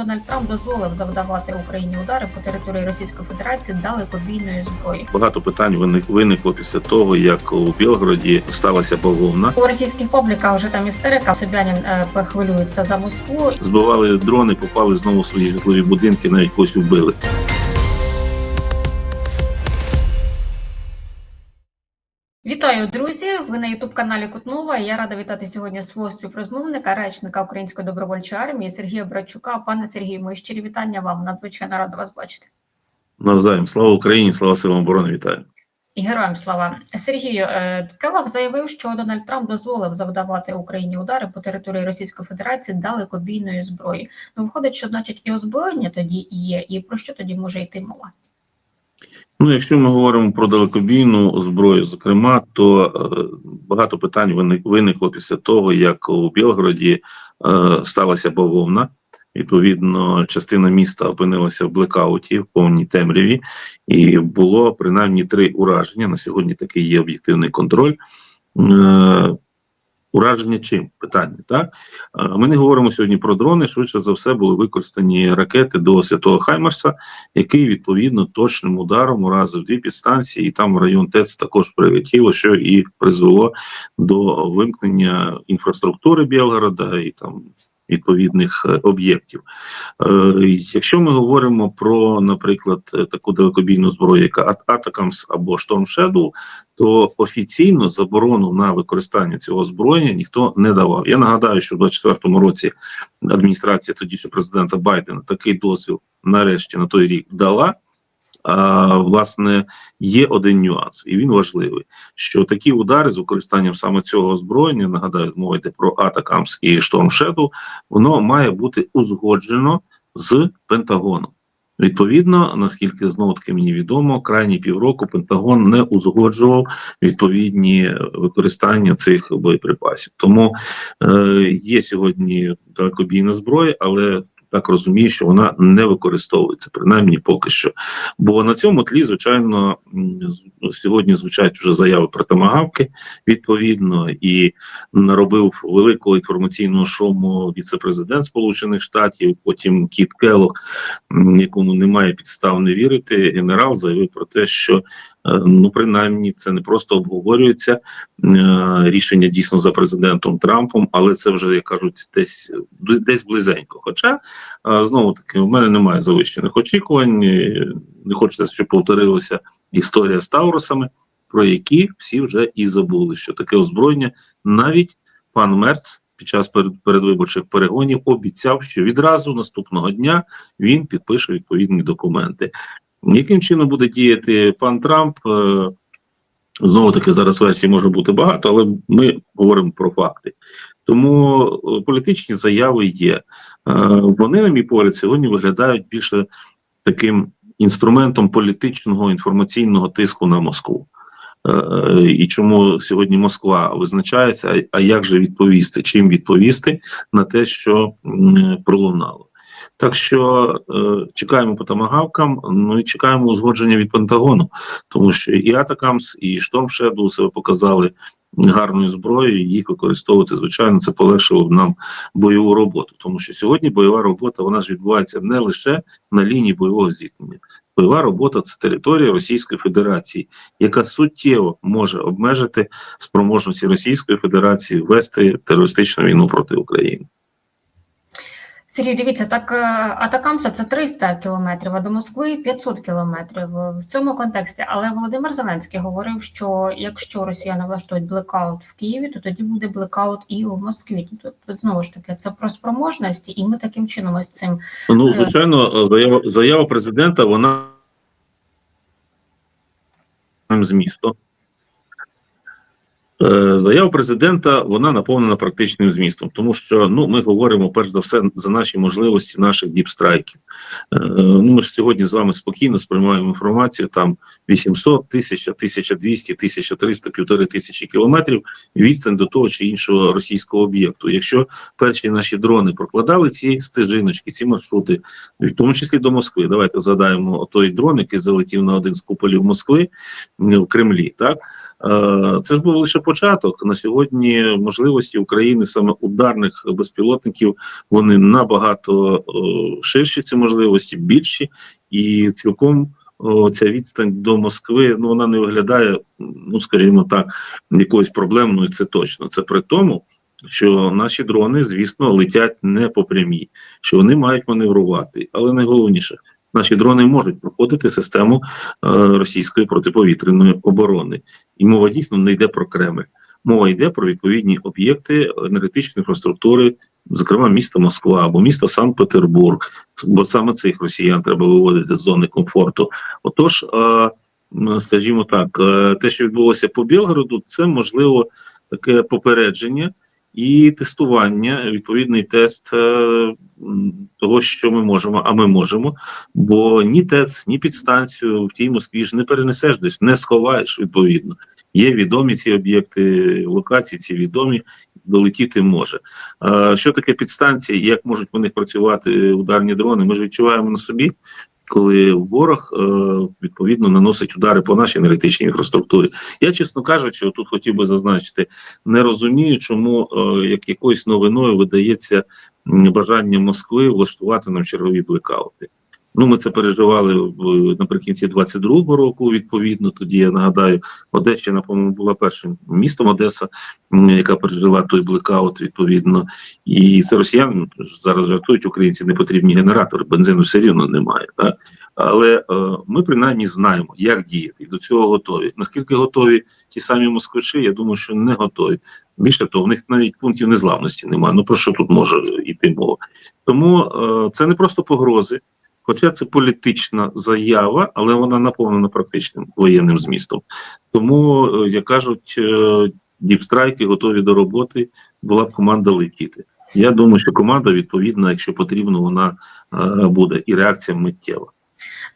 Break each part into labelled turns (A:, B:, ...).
A: Дональд Трамп дозволив завдавати Україні удари по території Російської Федерації далекобійної зброї.
B: Багато питань виник- виникло після того, як у Білгороді сталася бавовна.
A: У російських публіках вже там істерика. Собянін е, хвилюється за Москву.
B: Збивали дрони, попали знову в свої житлові будинки, навіть когось вбили.
A: Вітаю, друзі! Ви на ютуб каналі Кутнова. Я рада вітати сьогодні свого співрозмовника, речника Української добровольчої армії Сергія Братчука. Пане Сергію, мої щирі вітання вам. Надзвичайно рада вас бачити.
B: Навзаєм слава Україні, слава силам оборони. Вітаю.
A: І героям слава Сергію е, Келах заявив, що Дональд Трамп дозволив завдавати Україні удари по території Російської Федерації далекобійної зброї. Ну, виходить, що значить і озброєння тоді є, і про що тоді може йти мова?
B: Ну, якщо ми говоримо про далекобійну зброю, зокрема, то е, багато питань виник- виникло після того, як у Білгороді е, сталася бавовна. Відповідно, частина міста опинилася в блекауті, в повній темряві, і було принаймні три ураження. На сьогодні такий є об'єктивний контроль. Ураження чим? Питання, так? Ми не говоримо сьогодні про дрони. Швидше за все були використані ракети до Святого Хаймерса, який відповідно точним ударом уразив дві підстанції, і там район ТЕЦ також прилетіло, що і призвело до вимкнення інфраструктури Білгорода і там відповідних е, об'єктів. Е, якщо ми говоримо про, наприклад, е, таку далекобійну зброю, яка Атакамс або Storm Shadow, то офіційно заборону на використання цього озброєння ніхто не давав. Я нагадаю, що в 2024 році адміністрація тоді ще президента Байдена такий дозвіл нарешті на той рік дала. Власне, є один нюанс, і він важливий: що такі удари з використанням саме цього озброєння, нагадаю, мова йде про Атакамс і Shadow, воно має бути узгоджено з Пентагоном. Відповідно, наскільки знову таки мені відомо, крайні півроку Пентагон не узгоджував відповідні використання цих боєприпасів. Тому е, є сьогодні далекобійна зброя, але так розумію, що вона не використовується, принаймні поки що. Бо на цьому тлі, звичайно, сьогодні звучать вже заяви про томагавки, відповідно, і наробив великого інформаційного шуму віце-президент Сполучених Штатів, потім Кіт Келлог, м, якому немає підстав не вірити. Генерал заявив про те, що ну принаймні це не просто обговорюється е, рішення дійсно за президентом Трампом, але це вже як кажуть, десь десь близенько. Хоча е, знову таки у мене немає завищених очікувань. е, Не хочеться, щоб повторилася історія з Таурусами, про які всі вже і забули, що таке озброєння навіть пан Мерц. Під час перед- передвиборчих перегонів обіцяв, що відразу наступного дня він підпише відповідні документи. Яким чином буде діяти пан Трамп? Е, Знову таки, зараз версій може бути багато, але ми говоримо про факти. Тому е, політичні заяви є. Е, Вони, на мій погляд, сьогодні виглядають більше таким інструментом політичного інформаційного тиску на Москву. І чому сьогодні Москва визначається, а як же відповісти? Чим відповісти на те, що пролунало? Так що е, чекаємо по тамагавкам, ну і чекаємо узгодження від Пентагону, тому що і Атакамс, і Storm Shadow себе показали гарною зброєю. Їх використовувати, звичайно, це полегшило б нам бойову роботу. Тому що сьогодні бойова робота вона ж відбувається не лише на лінії бойового зіткнення. Бойова робота це територія Російської Федерації, яка суттєво може обмежити спроможності Російської Федерації вести терористичну війну проти України.
A: Сергій, дивіться, так е, Атакамса це 300 кілометрів, а до Москви 500 кілометрів е, в цьому контексті. Але Володимир Зеленський говорив, що якщо росіяни влаштують блекаут в Києві, то тоді буде блекаут і у Москві. Тобто, знову ж таки, це про спроможності, і ми таким чином ось цим
B: Ну,
A: Е.
B: звичайно, заява, заява президента, вона. Е, Заява президента вона наповнена практичним змістом, тому що ну ми говоримо перш за все за наші можливості наших діпстрайків. Е, Ну ми ж сьогодні з вами спокійно сприймаємо інформацію. Там 800, 1000, 1200, 1300, півтори тисячі кілометрів відстань до того чи іншого російського об'єкту. Якщо перші наші дрони прокладали ці стежиночки, ці маршрути, в тому числі до Москви. Давайте згадаємо той дрон, який залетів на один з куполів Москви в Кремлі. Так Е, це ж був лише початок. На сьогодні можливості України саме ударних безпілотників вони набагато е, ширші. Ці можливості більші, і цілком ця відстань до Москви ну вона не виглядає, ну скажімо так, якоюсь проблемною. Це точно. Це при тому, що наші дрони, звісно, летять не по прямій, що вони мають маневрувати, але найголовніше. Наші дрони можуть проходити систему е, російської протиповітряної оборони, і мова дійсно не йде про Кремль. Мова йде про відповідні об'єкти енергетичної інфраструктури, зокрема міста Москва або міста Санкт-Петербург, бо саме цих росіян треба виводити з зони комфорту. Отож, е, скажімо так, е, те, що відбулося по Білгороду, це можливо таке попередження і тестування, відповідний тест е, того, що ми можемо, а ми можемо. Бо ні ТЕЦ, ні підстанцію в тій Москві ж не перенесеш десь, не сховаєш відповідно. Є відомі ці об'єкти локації, ці відомі, долетіти може. Що таке підстанції? Як можуть по них працювати ударні дрони? Ми ж відчуваємо на собі, коли ворог е, відповідно наносить удари по нашій енергетичній інфраструктурі. Я, чесно кажучи, тут хотів би зазначити, не розумію, чому е, як якоюсь новиною видається бажання Москви влаштувати нам чергові блекаути. Ну, ми це переживали в наприкінці 22-го року. Відповідно, тоді я нагадаю, Одещина, по-моєму, була першим містом Одеса, яка пережила той блекаут. Відповідно, і це росіяни зараз жартують українці, не потрібні генератори, бензину все рівно немає. Так? Але е, ми принаймні знаємо, як діяти, і до цього готові. Наскільки готові ті самі москвичі, я думаю, що не готові. Більше того, в них навіть пунктів незламності немає. Ну про що тут може йти мова? Тому е, це не просто погрози. Хоча це політична заява, але вона наповнена практичним воєнним змістом. Тому, е, як кажуть, е, діпстрайки готові до роботи, була б команда летіти. Я думаю, що команда відповідна, якщо потрібно, вона е, буде і реакція миттєва.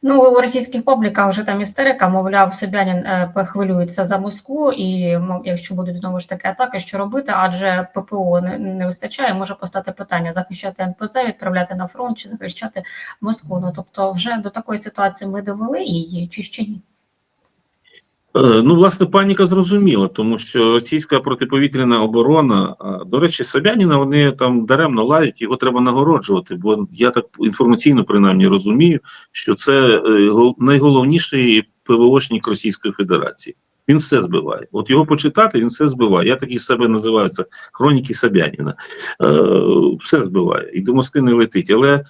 A: Ну, у російських публіках вже там істерика, мовляв, Собянін е, хвилюється за Москву, і якщо будуть знову ж таки атаки, що робити, адже ППО не, не вистачає, може постати питання захищати НПЗ, відправляти на фронт чи захищати Москву. Ну тобто, вже до такої ситуації ми довели її, чи ще ні?
B: Е, Ну, власне, паніка зрозуміла, тому що російська протиповітряна оборона, до речі, Собяніна вони там даремно лають, його треба нагороджувати. Бо я так інформаційно принаймні розумію, що це е, найголовніший ПВОшник Російської Федерації. Він все збиває. От його почитати, він все збиває. Я такі в себе називаю це хроніки Собяніна. Е, все збиває. І до Москви не летить. Але е,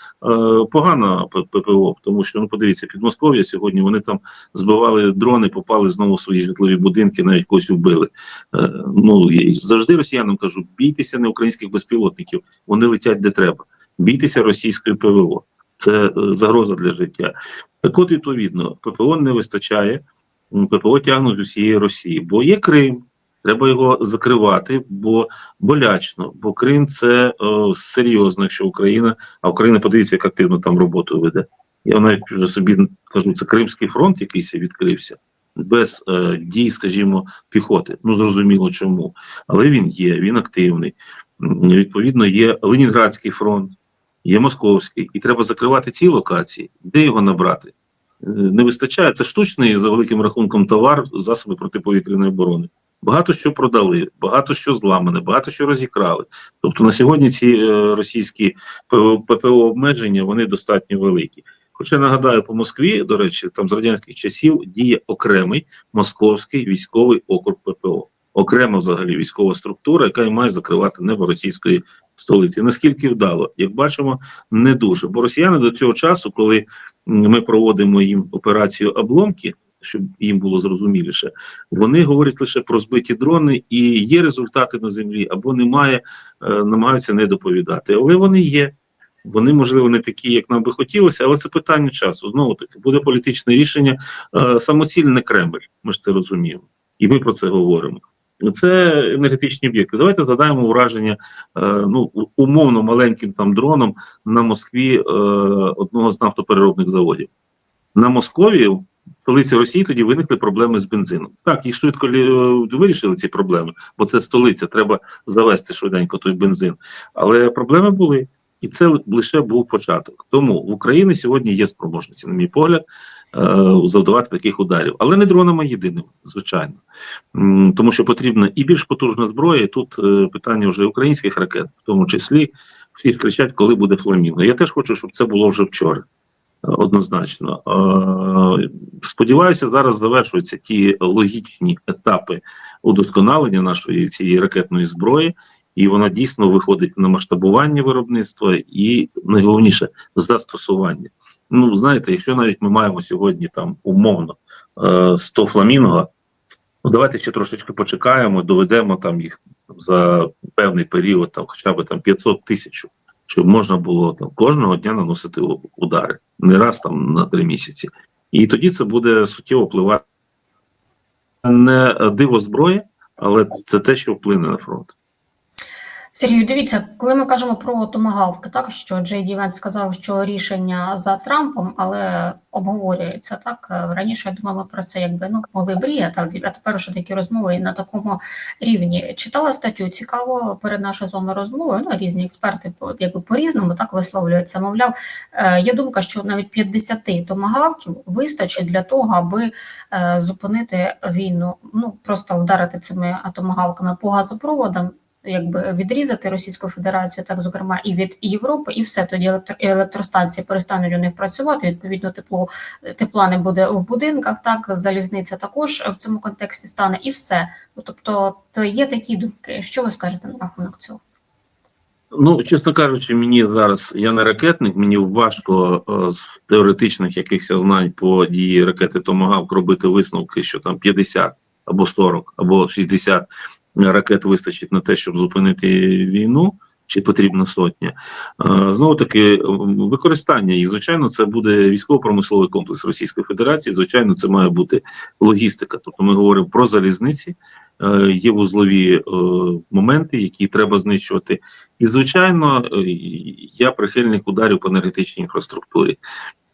B: погано ППО, тому що ну подивіться, під Москов'я сьогодні вони там збивали дрони, попали знову в свої житлові будинки, навіть когось вбили. Е, ну я завжди росіянам кажу: бійтеся не українських безпілотників, вони летять де треба. Бійтеся російської ПВО. Це е, загроза для життя. Так от, відповідно, ППО не вистачає. ППО тягнуть з усієї Росії, бо є Крим. Треба його закривати, бо болячно, бо Крим це е, серйозно, якщо Україна, а Україна подивіться, як активно там роботу веде. Я навіть собі кажу, це Кримський фронт, якийсь відкрився, без е, дій, скажімо, піхоти. Ну зрозуміло чому. Але він є, він активний. Відповідно, є Ленінградський фронт, є Московський, і треба закривати ці локації, де його набрати. Не вистачає це штучний за великим рахунком товар, засоби протиповітряної оборони. Багато що продали, багато що зламане, багато що розікрали. Тобто на сьогодні ці е, російські ППО обмеження вони достатньо великі. Хоча нагадаю, по Москві, до речі, там з радянських часів діє окремий московський військовий округ ППО, окрема взагалі військова структура, яка і має закривати небо російської столиці. Наскільки вдало, як бачимо, не дуже. Бо росіяни до цього часу, коли ми проводимо їм операцію обломки, щоб їм було зрозуміліше, вони говорять лише про збиті дрони, і є результати на землі або немає, е, намагаються не доповідати. Але вони є. Вони, можливо, не такі, як нам би хотілося, але це питання часу. Знову таки, буде політичне рішення. Е, Самоціль не Кремль, ми ж це розуміємо, і ми про це говоримо. Це енергетичні об'єкти. Давайте згадаємо враження е, ну умовно маленьким там дроном на Москві е, одного з нафтопереробних заводів. На Москові, в столиці Росії, тоді виникли проблеми з бензином. Так, їх швидко вирішили ці проблеми, бо це столиця, треба завести швиденько той бензин. Але проблеми були. І це лише був початок. Тому в Україні сьогодні є спроможності, на мій погляд, е, завдавати таких ударів, але не дронами єдиними, звичайно, тому що потрібна і більш потужна зброя. і Тут е, питання вже українських ракет, в тому числі всі кричать, коли буде фламінго. Я теж хочу, щоб це було вже вчора. е, Однозначно, сподіваюся, зараз завершуються ті логічні етапи удосконалення нашої цієї ракетної зброї, і вона дійсно виходить на масштабування виробництва і найголовніше застосування. Ну знаєте, якщо навіть ми маємо сьогодні там умовно е, 100 фламінго, ну давайте ще трошечки почекаємо, доведемо там їх за певний період, там хоча б там 500 тисяч, щоб можна було там кожного дня наносити удари, не раз там на три місяці. І тоді це буде суттєво впливати не диво зброї, але це те, що вплине на фронт.
A: Сергію, дивіться, коли ми кажемо про томагавки, так що Джей Ді Венс сказав, що рішення за Трампом, але обговорюється так. Раніше я думала, ми про це якби ну могли мріяти, а тепер вже такі розмови на такому рівні. Читала статтю цікаво перед нашою з вами розмовою. Ну різні експерти якби по різному так висловлюються. Мовляв, е, є думка, що навіть 50 томагавків вистачить для того, аби е, зупинити війну. Ну просто вдарити цими томагавками по газопроводам якби відрізати Російську Федерацію, так зокрема і від Європи, і все тоді електро- електростанції перестануть у них працювати. Відповідно, тепло тепла не буде в будинках. Так залізниця також в цьому контексті стане, і все. Ну тобто, то є такі думки. Що ви скажете на рахунок цього?
B: Ну, чесно кажучи, мені зараз я не ракетник, мені важко е, з теоретичних якихось знань по дії ракети Томагавк робити висновки, що там 50 або 40, або 60 ракет вистачить на те, щоб зупинити війну. Чи потрібна сотня? Е, Знову таки, використання їх, звичайно, це буде військово-промисловий комплекс Російської Федерації. Звичайно, це має бути логістика. Тобто, ми говоримо про залізниці, е, є вузлові е, моменти, які треба знищувати. І, звичайно, я прихильник ударів по енергетичній інфраструктурі,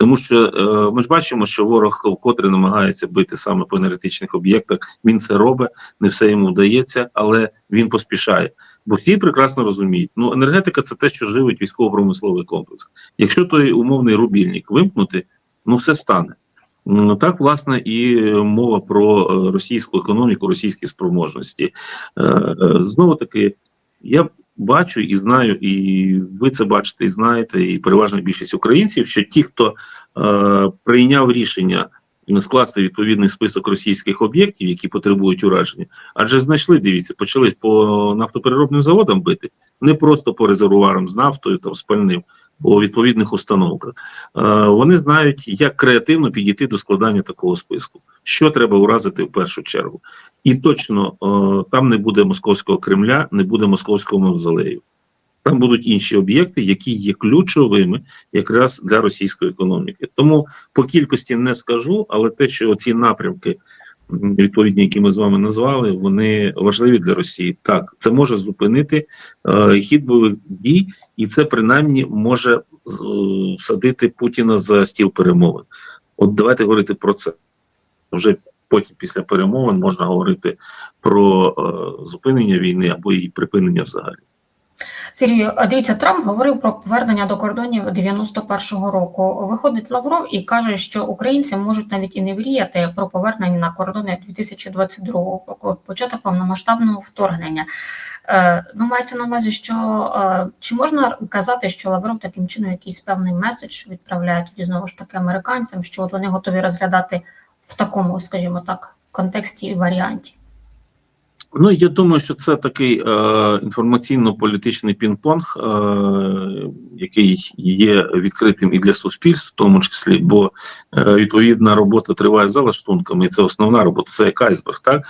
B: тому що е, ми ж бачимо, що ворог вкотре намагається бити саме по енергетичних об'єктах. Він це робить, не все йому вдається, але він поспішає. Бо всі прекрасно розуміють, ну енергетика це те, що живить військово-промисловий комплекс. Якщо той умовний рубільник вимкнути, ну все стане. Ну, Так, власне, і мова про е, російську економіку, російські спроможності. Е, е, Знову таки, я бачу і знаю, і ви це бачите, і знаєте, і переважна більшість українців, що ті, хто е, прийняв рішення скласти відповідний список російських об'єктів, які потребують ураження, адже знайшли, дивіться, почали по нафтопереробним заводам бити, не просто по резервуарам з нафтою там спальним, по відповідних установках. Е, вони знають, як креативно підійти до складання такого списку, що треба уразити в першу чергу. І точно е, там не буде московського Кремля, не буде московського мавзолею. Там будуть інші об'єкти, які є ключовими якраз для російської економіки. Тому по кількості не скажу, але те, що ці напрямки, відповідні, які ми з вами назвали, вони важливі для Росії. Так, це може зупинити е, хід бойових дій, і це принаймні може е, всадити Путіна за стіл перемовин. От давайте говорити про це. Вже потім, після перемовин, можна говорити про е, зупинення війни або її припинення взагалі.
A: Сергію, дивіться, Трамп говорив про повернення до кордонів 91-го року. Виходить Лавров і каже, що українці можуть навіть і не мріяти про повернення на кордони 2022 року, початок повномасштабного вторгнення. Е, ну, мається на увазі, що е, чи можна казати, що Лавров таким чином якийсь певний меседж відправляє тоді знову ж таки американцям, що от вони готові розглядати в такому, скажімо так, контексті і варіанті?
B: Ну, я думаю, що це такий е, інформаційно-політичний пінг-понг, е, який є відкритим і для суспільств, в тому числі, бо е, відповідна робота триває за лаштунками, і це основна робота, це як айсберг. Так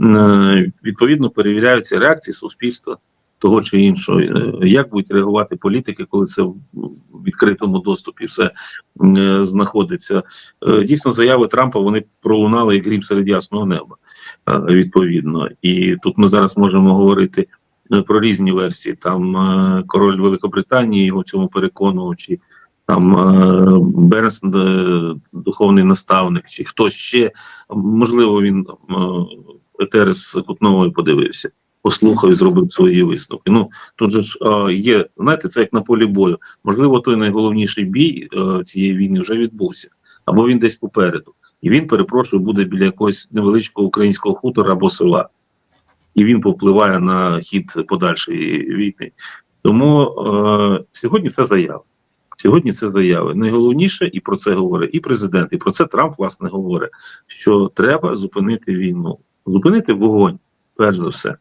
B: е, відповідно перевіряються реакції суспільства того чи іншого, е, як будуть реагувати політики, коли це в відкритому доступі все е, знаходиться. Е, дійсно, заяви Трампа вони пролунали як грім серед ясного неба. Відповідно. І тут ми зараз можемо говорити про різні версії. Там король Великобританії його цьому переконував, чи там Бернс, духовний наставник, чи хтось ще, можливо, він е, етери Кутнової подивився. Послухав і зробив свої висновки. Ну тут же ж е, є, знаєте, це як на полі бою. Можливо, той найголовніший бій е, цієї війни вже відбувся, або він десь попереду. І він, перепрошую, буде біля якогось невеличкого українського хутора або села. І він повпливає на хід подальшої війни. Тому е, сьогодні це заява. Сьогодні це заяви. Найголовніше, і про це говорить і президент, і про це Трамп власне говорить, що треба зупинити війну, зупинити вогонь, перш за все.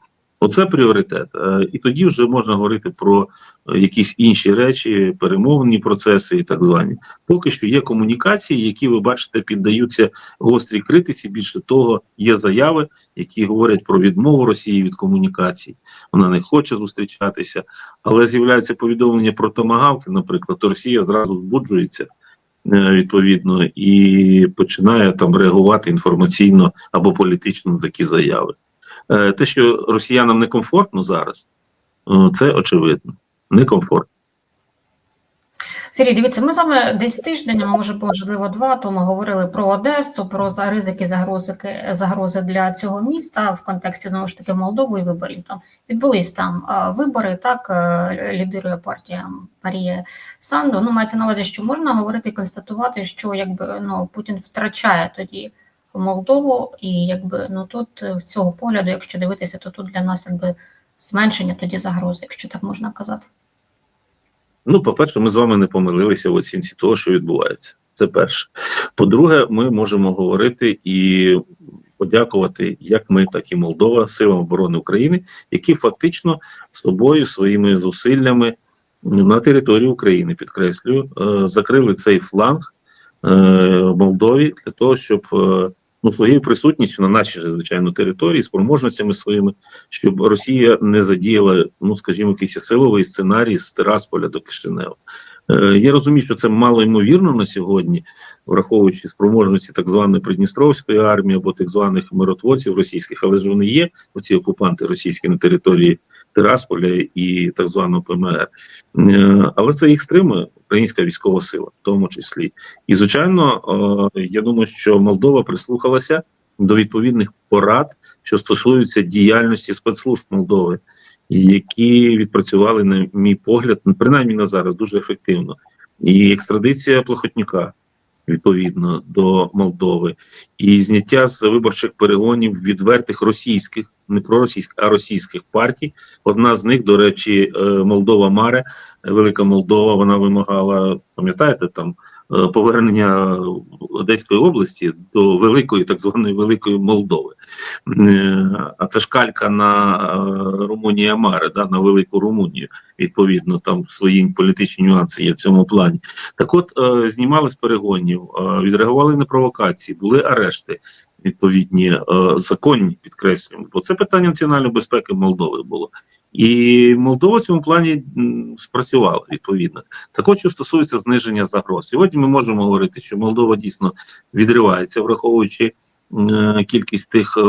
B: Оце пріоритет. Е, І тоді вже можна говорити про е, якісь інші речі, перемовні процеси і так звані. Поки що є комунікації, які ви бачите, піддаються гострій критиці. Більше того, є заяви, які говорять про відмову Росії від комунікацій. Вона не хоче зустрічатися, але з'являються повідомлення про томагавки, наприклад, то Росія зразу збуджується е, відповідно і починає там реагувати інформаційно або політично на такі заяви. Е, Те, що росіянам некомфортно зараз, е, це очевидно. Некомфортно.
A: Сергій, дивіться, ми з вами десь тиждень, а може, можливо, два тому говорили про Одесу, про ризики, загрози, загрози для цього міста в контексті знову ж таки Молдови і виборів. Там відбулись там вибори. Так е, лідирує партія Марія Санду. Ну, мається на увазі, що можна говорити і констатувати, що якби ну Путін втрачає тоді Молдову, і якби ну тут е, з цього погляду, якщо дивитися, то тут для нас якби зменшення тоді загрози, якщо так можна казати.
B: Ну, по-перше, ми з вами не помилилися в оцінці того, що відбувається. Це перше. По-друге, ми можемо говорити і подякувати як ми, так і Молдова, силам оборони України, які фактично собою своїми зусиллями на території України, підкреслюю, е, закрили цей фланг е, Молдові для того, щоб ну, своєю присутністю на нашій звичайно території, спроможностями своїми, щоб Росія не задіяла, ну скажімо, якийсь силовий сценарій з Тирасполя до Кишинева. Е, Я розумію, що це мало ймовірно на сьогодні, враховуючи спроможності так званої Придністровської армії або так званих миротворців російських, але ж вони є, оці окупанти російські на території Тирасполя і так званого ПМР. Е, Але це їх стримує українська військова сила, в тому числі. І звичайно, е, я думаю, що Молдова прислухалася до відповідних порад, що стосуються діяльності спецслужб Молдови, які відпрацювали, на мій погляд, принаймні на зараз дуже ефективно. І екстрадиція Плохотнюка відповідно до Молдови, і зняття з виборчих перегонів відвертих російських, не проросійських, а російських партій. Одна з них, до речі, е, Молдова Маре, Велика Молдова, вона вимагала, пам'ятаєте, там е, повернення Одеської області до великої, так званої Великої Молдови. Е, А це ж калька на Румунія Маре, да, на Велику Румунію. Відповідно, там свої політичні нюанси є в цьому плані. Так от знімали з перегонів, відреагували на провокації, були арешти відповідні, е, законні, підкреслюємо, бо це питання національної безпеки Молдови було. І Молдова в цьому плані спрацювала відповідно. Також що стосується зниження загроз. Сьогодні ми можемо говорити, що Молдова дійсно відривається, враховуючи е, кількість тих е,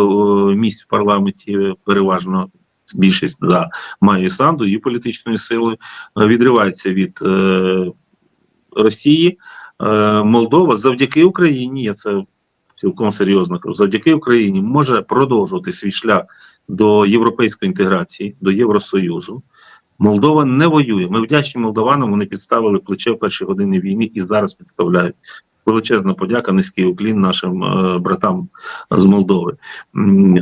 B: місць в парламенті, переважно більшість да, має Санду, її політичною силою, е, відривається від е, Росії. Е, Молдова завдяки Україні, я це цілком серйозно завдяки Україні може продовжувати свій шлях до європейської інтеграції, до Євросоюзу. Молдова не воює. Ми вдячні молдаванам. Вони підставили плече в перші години війни і зараз підставляють. Величезна подяка, низький уклін нашим е, братам з Молдови.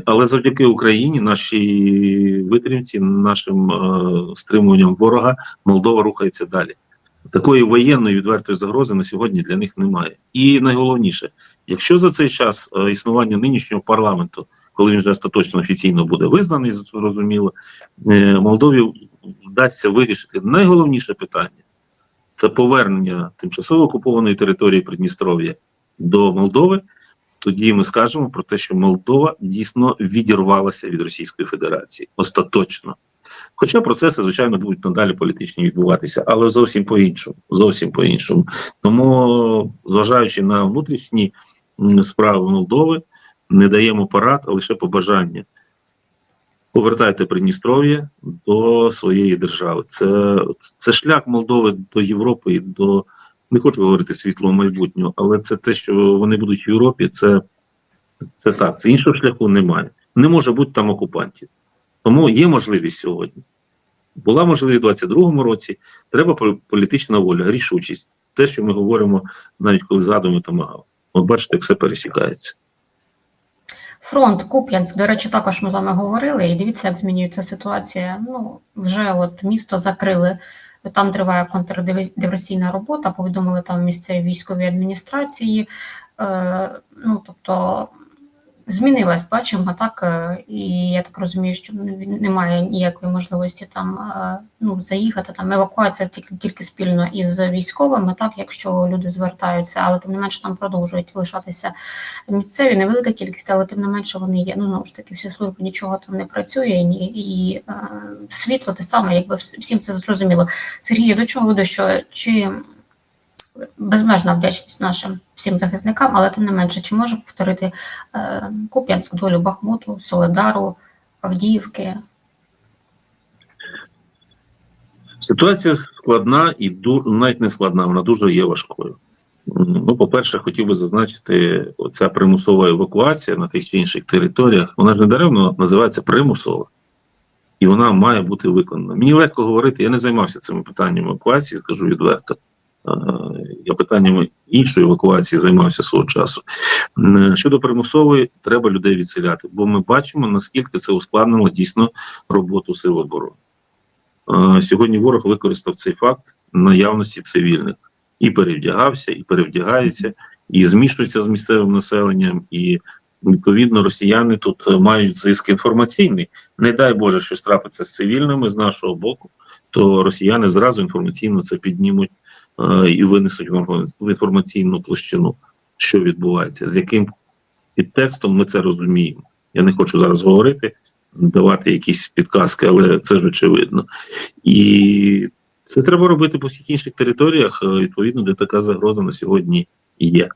B: Але завдяки Україні, нашій витримці, нашим е, стримуванням ворога, Молдова рухається далі. Такої воєнної відвертої загрози на сьогодні для них немає. І найголовніше, якщо за цей час е, існування нинішнього парламенту, коли він вже остаточно офіційно буде визнаний, зрозуміло, е, Молдові вдасться вирішити найголовніше питання це повернення тимчасово окупованої території Придністров'я до Молдови. Тоді ми скажемо про те, що Молдова дійсно відірвалася від Російської Федерації остаточно. Хоча процеси, звичайно, будуть надалі політичні відбуватися, але зовсім по-іншому. Зовсім по-іншому. Тому, зважаючи на внутрішні справи Молдови, не даємо порад, а лише побажання. Повертайте Придністров'я до своєї держави. Це, це шлях Молдови до Європи і до не хочу говорити світлого майбутнього, але це те, що вони будуть в Європі. Це, це так. Це іншого шляху немає. Не може бути там окупантів. Тому є можливість сьогодні. Була можливість у 22-му році. Треба політична воля, рішучість. Те, що ми говоримо, навіть коли задуми тамагав. От бачите, як все пересікається.
A: Фронт Куп'янськ, до речі, також ми з вами говорили, і дивіться, як змінюється ситуація. Ну, вже от місто закрили, там триває контрдиверсійна робота, повідомили там місцеві військові адміністрації. Е, ну, тобто змінилась, бачимо, так, е, і я так розумію, що немає ніякої можливості там е, ну, заїхати. Там евакуація тільки, тільки спільно із військовими, так, якщо люди звертаються, але тим не менше там продовжують лишатися місцеві, невелика кількість, але тим не менше вони є. Ну, знову ж таки, всі служби нічого там не працює, і, і е, світло те саме, якби всім це зрозуміло. Сергію, до чого веду, що чи безмежна вдячність нашим всім захисникам, але тим не менше, чи може повторити е, Куп'янськ долю Бахмуту, Соледару, Авдіївки?
B: Ситуація складна і навіть не складна, вона дуже є важкою. Ну, по-перше, хотів би зазначити, оця примусова евакуація на тих чи інших територіях, вона ж не даремно називається примусова. І вона має бути виконана. Мені легко говорити, я не займався цими питаннями евакуації, скажу відверто. Е, Я питаннями іншої евакуації займався свого часу. Щодо примусової, треба людей відселяти, бо ми бачимо, наскільки це ускладнило дійсно роботу сил оборони. Е, Сьогодні ворог використав цей факт наявності цивільних і перевдягався, і перевдягається, і змішується з місцевим населенням. І відповідно росіяни тут е, мають зиск інформаційний. Не дай Боже, щось трапиться з цивільними з нашого боку, то росіяни зразу інформаційно це піднімуть е, і винесуть в інформаційну площину, що відбувається, з яким підтекстом ми це розуміємо. Я не хочу зараз говорити, давати якісь підказки, але це ж очевидно. І це треба робити по всіх інших територіях, е, відповідно, де така загроза на сьогодні є.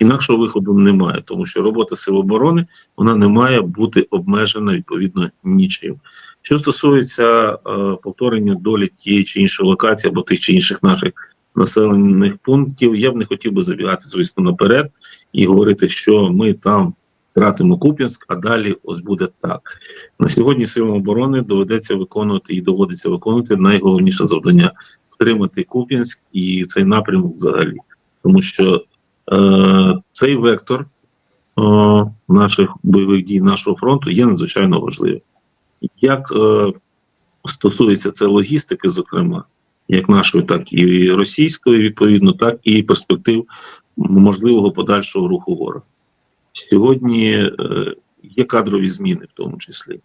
B: Інакшого виходу немає, тому що робота сил оборони вона не має бути обмежена відповідно нічим. Що стосується е, повторення долі тієї чи іншої локації або тих чи інших наших населених пунктів, я б не хотів би забігати, звісно, наперед і говорити, що ми там втратимо Куп'янськ, а далі ось буде так. На сьогодні силам оборони доведеться виконувати і доводиться виконувати найголовніше завдання втримати Куп'янськ і цей напрямок взагалі, тому що е, цей вектор наших бойових дій нашого фронту є надзвичайно важливим. Як е, стосується це логістики, зокрема, як нашої, так і російської, відповідно, так і перспектив можливого подальшого руху ворога. Сьогодні е, є кадрові зміни, в тому числі.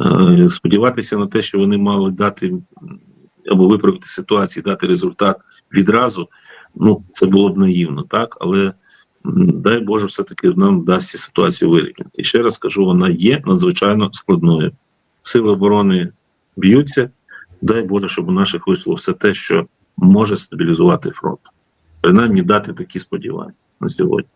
B: Е, сподіватися на те, що вони мали дати або виправити ситуацію, дати результат відразу. Ну це було б наївно, так але дай Боже, все-таки нам вдасться ситуацію вирішити. І ще раз кажу, вона є надзвичайно складною. Сили оборони б'ються. Дай Боже, щоб у наших вийшло все те, що може стабілізувати фронт. Принаймні дати такі сподівання на сьогодні.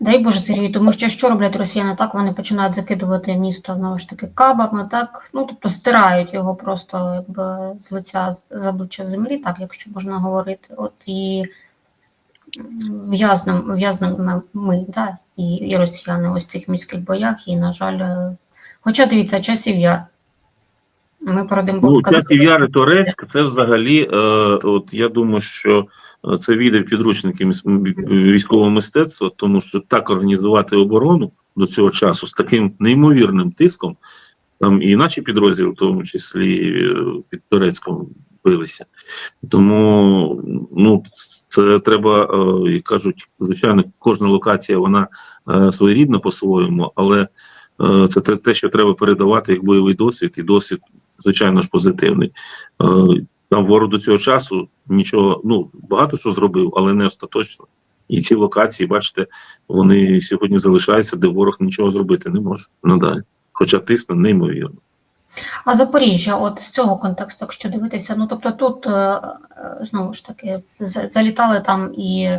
A: Дай Боже, Сергій, тому що що роблять росіяни? Так вони починають закидувати місто знову ж таки кабами, так ну тобто стирають його просто якби з лиця з- обличчя землі, так якщо можна говорити. От і в'язнем в'язнемо ми, да, і, і росіяни ось цих міських боях, і, на жаль, е, хоча дивіться, часів яр. Ми породимо
B: Ну, часів Яри Торецьк, це взагалі, е, от я думаю, що е, це відео підручники військового мистецтва, тому що так організувати оборону до цього часу з таким неймовірним тиском, там і наші підрозділи, в тому числі е, під Турецьком, билися. Тому ну, це треба, е, як кажуть, звичайно, кожна локація вона е, своєрідна по-своєму, але е, це те, що треба передавати як бойовий досвід, і досвід звичайно ж позитивний. Е, Там ворог до цього часу нічого, ну багато що зробив, але не остаточно. І ці локації, бачите, вони сьогодні залишаються, де ворог нічого зробити не може надалі. Хоча тисне неймовірно.
A: А Запоріжжя, от з цього контексту, якщо дивитися, ну тобто тут е, е, знову ж таки залітали там і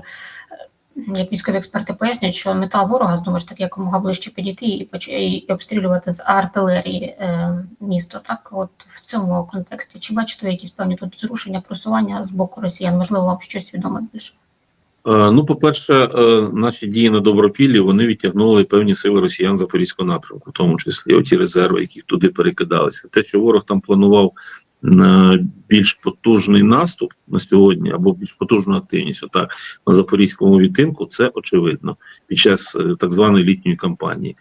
A: як військові експерти пояснюють, що мета ворога знову ж таки якомога ближче підійти і поч- і обстрілювати з артилерії е, місто. Так, от в цьому контексті, чи бачите ви якісь певні тут зрушення, просування з боку росіян? Можливо, вам щось відомо більше?
B: Е, Ну, по-перше, е, наші дії на Добропіллі вони відтягнули певні сили росіян запорізького напрямку, в тому числі оті резерви, які туди перекидалися. Те, що ворог там планував більш потужний наступ на сьогодні, або більш потужну активність, отак на запорізькому відтинку, це очевидно під час е, так званої літньої кампанії.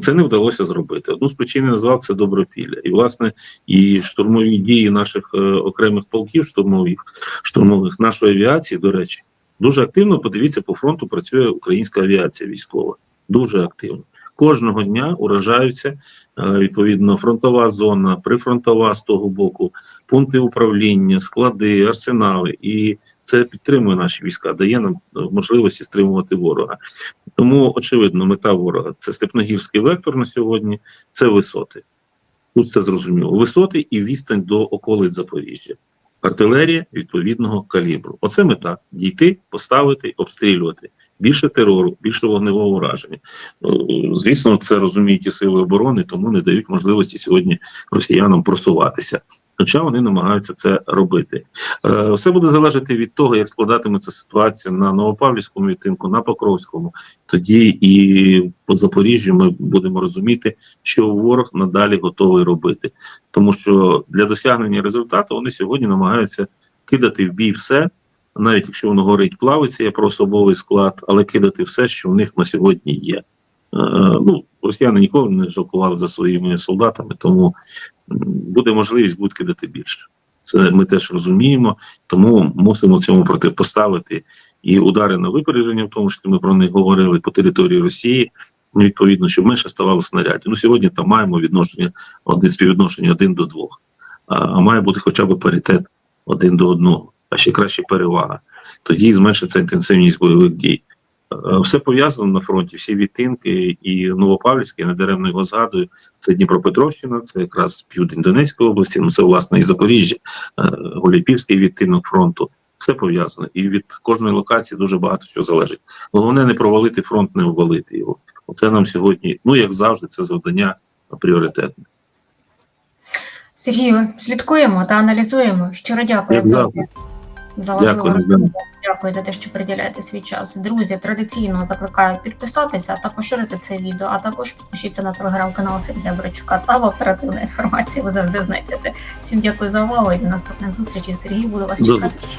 B: Це не вдалося зробити. Одну з причин я назвав це добропілля, і власне і штурмові дії наших е, окремих полків штурмових штурмових нашої авіації, до речі, дуже активно. Подивіться, по фронту працює українська авіація військова. Дуже активно. Кожного дня уражаються е, відповідно фронтова зона, прифронтова з того боку, пункти управління, склади, арсенали, і це підтримує наші війська, дає нам е, можливості стримувати ворога. Тому очевидно, мета ворога це степногірський вектор на сьогодні, це висоти. Тут це зрозуміло. Висоти і відстань до околиць Запоріжжя. Артилерія відповідного калібру. Оце мета дійти, поставити, обстрілювати. Більше терору, більше вогневого ураження. Е, Звісно, це розуміють і сили оборони, тому не дають можливості сьогодні росіянам просуватися. Хоча вони намагаються це робити. Е, Все буде залежати від того, як складатиметься ситуація на Новопавлівському відтинку, на Покровському. Тоді і по Запоріжжю ми будемо розуміти, що ворог надалі готовий робити. Тому що для досягнення результату вони сьогодні намагаються кидати в бій все, навіть якщо воно горить, плавиться, є про особовий склад, але кидати все, що в них на сьогодні є. Е, ну, росіяни ніколи не жалкували за своїми солдатами, тому буде можливість будуть кидати більше. Це ми теж розуміємо, тому мусимо цьому протипоставити і удари на випередження, в тому числі ми про них говорили по території Росії. ну, Відповідно, щоб менше ставало снарядів. Ну сьогодні там маємо відношення один співвідношення один до двох, а має бути хоча б паритет один до одного, а ще краще перевага. Тоді зменшиться інтенсивність бойових дій. Е, Все пов'язано на фронті, всі відтинки і Новопавлівський, я недаремно його згадую. Це Дніпропетровщина, це якраз південь Донецької області. Ну це власне і Запоріжжя, е, Голіпівський відтинок фронту. Все пов'язано, і від кожної локації дуже багато що залежить. Головне не провалити фронт, не обвалити його. Оце нам сьогодні, ну як завжди, це завдання пріоритетне.
A: Сергію, слідкуємо та аналізуємо. Щиро дякую
B: Як
A: як завжди за важливу
B: Дякую,
A: розмову. Дякую за те, що приділяєте свій час. Друзі, традиційно закликаю підписатися та поширити це відео, а також підпишіться на телеграм-канал Сергія Брачука та в оперативну інформацію ви завжди знайдете. Всім дякую за увагу і до наступних зустрічей. Сергій буду вас чекати.
B: зустрічі.